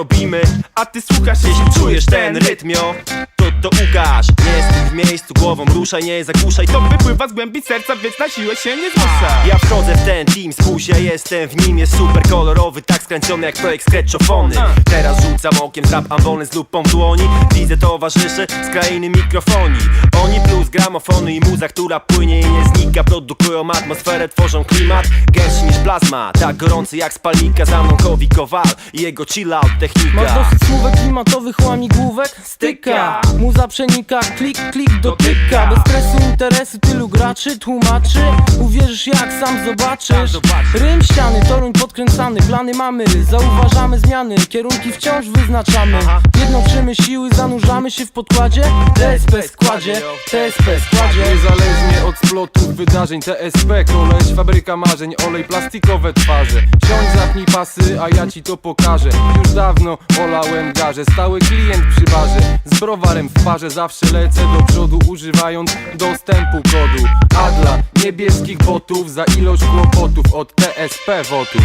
robimy? A ty słuchasz, jeśli czujesz ten rytm, jo? To to ukaż, nie miejscu Głową ruszaj, nie zagłuszaj To wypływa z głębi serca, więc na siłę się nie zmusza. Ja wchodzę w ten team, spójrz, ja jestem w nim. Jest super kolorowy, tak skręcony jak projekt sketchofony Teraz rzucam okiem, zap ambony z lupą w dłoni. Widzę towarzyszy z krainy mikrofonii. Oni plus gramofony i muza, która płynie i nie znika. Produkują atmosferę, tworzą klimat. Gęstszy niż plazma, tak gorący jak spalnika Za mną Kowi Kowal i jego chill out Masz technika dosyć słówek klimatowych, łamigłówek? Styka. Muza przenika, klik, klik, dotyka Bez stresu interesy tylu graczy Tłumaczy, uwierzysz jak sam zobaczysz. Rym ściany, toruń podkręcany Plany mamy, zauważamy zmiany Kierunki wciąż wyznaczamy. Jednoczymy siły, zanurzamy się w podkładzie. TSP składzie, TSP składzie. Niezależnie od splotów wydarzeń TSP, koleś, fabryka marzeń, olej plastikowe twarze. Siądź, zapnij pasy, a ja ci to pokażę. Już dawno olałem garze, stały klient przy barze. Z browarem w parze zawsze lecę do przodu Używając dostępu kodu. A dla niebieskich botów za ilość kłopotów od TSP wotów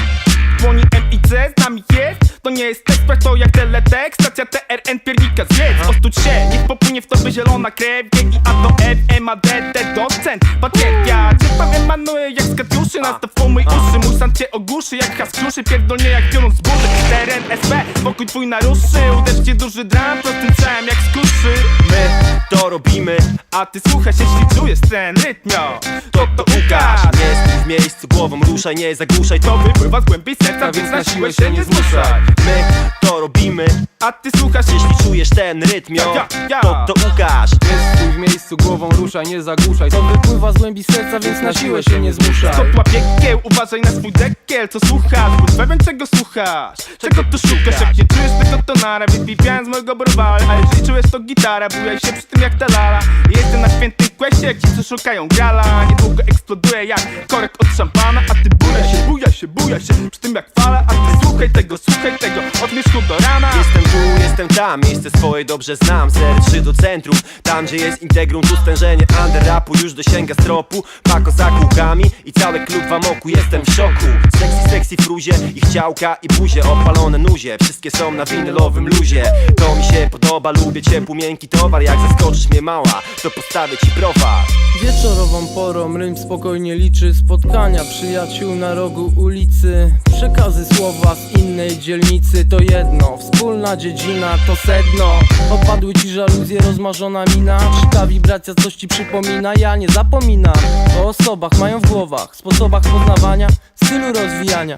Dzwoni MIC, z nami jest. To nie jest ekspert, to jak teletekst. Stacja TRN piernika zjedz. Ostuć się, niech popłynie w tobie zielona krew. GIA do F, M, A, D, D, docent. Ja pan emanuję jak z Katiuszy Nastaw mój uszy, san cię ogłuszy Jak has kruszy, pierdolnie jak piorun z burzy. TRN SP, pokój twój naruszy Uderzcie duży dram, prostym całem jak z kuszy My to robimy, A ty słuchasz, jeśli czujesz ten rytm, jo. to to ukaż. Nie stój w miejscu, głową ruszaj, nie zagłuszaj. To wypływa z głębi serca, więc na siłę się nie zmuszaj. My robimy? A ty słuchasz, Jeśli czujesz ten rytm, jo, to to ukaż stój w miejscu, głową ruszaj, nie zagłuszaj. To wypływa z głębi serca, więc na siłę się nie zmuszaj. Kotła piekieł, uważaj na swój dekiel. Co słuchasz, bądź pewien czego słuchasz. Czego tu szukasz, jak nie czujesz tego to nara Wypipiałem z mojego browara A jeżeli czujesz to gitara, bujaj się przy tym jak ta lala Jestem na świętym questie, jak ci co szukają grala Niedługo eksploduję jak korek od szampana A ty bujaj się, bujaj się, bujaj się Przy tym jak fala, a ty słuchaj tego, słuchaj tego Od wierzchu do rana. Jestem tu, jestem tam, miejsce swoje dobrze znam. Ser do centrum, tam gdzie jest integrum Tu stężenie. Under rapu już dosięga stropu. Pako za kółkami i cały klub w amoku. Jestem w szoku, sexy, sexy fruzie Ich ciałka i buzie, opalone nuzie Wszystkie są na winylowym luzie. To mi się podoba, lubię ciepły, miękki towar. Jak zaskoczysz mnie mała, to postawię ci browar. Wieczorową porą rym spokojnie liczy. Spotkania przyjaciół na rogu ulicy. Przekazy słowa z innej dzielnicy. To jedno, wspólna dziedzina to sedno. Opadły ci żaluzje, rozmarzona mina. Czy ta wibracja coś ci przypomina? Ja nie zapominam. O osobach, mają w głowach Sposobach poznawania, stylu rozwijania.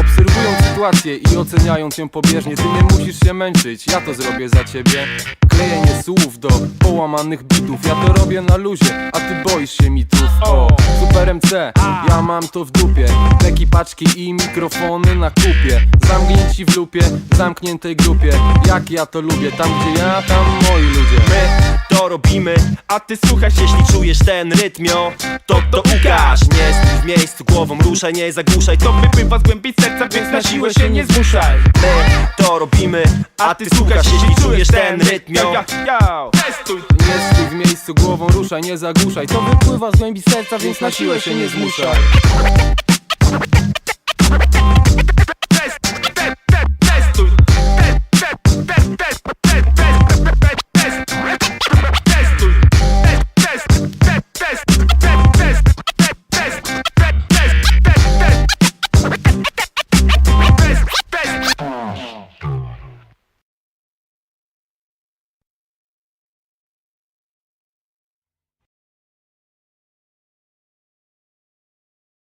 Obserwując sytuację i oceniając ją pobieżnie. Ty nie musisz się męczyć, ja to zrobię za ciebie. Klejenie słów do połamanych bitów. Ja to robię na luzie, a ty boisz się mitów O, Super MC, ja mam to w dupie. Leki, paczki i mikrofony na kupie W lupie, w zamkniętej grupie. Jak ja to lubię, tam gdzie ja, tam moi ludzie. My to robimy, A ty słuchasz, jeśli czujesz ten rytm, jo, to to ukaż Nie stój w miejscu, głową ruszaj, nie zagłuszaj. To wypływa z głębi serca, więc na siłę się nie zmuszaj. My to robimy A ty słuchasz, jeśli czujesz ten rytm, jo, yo, yo. Testuj. Nie stój w miejscu, głową ruszaj, nie zagłuszaj. To wypływa z głębi serca, więc na siłę się nie zmuszaj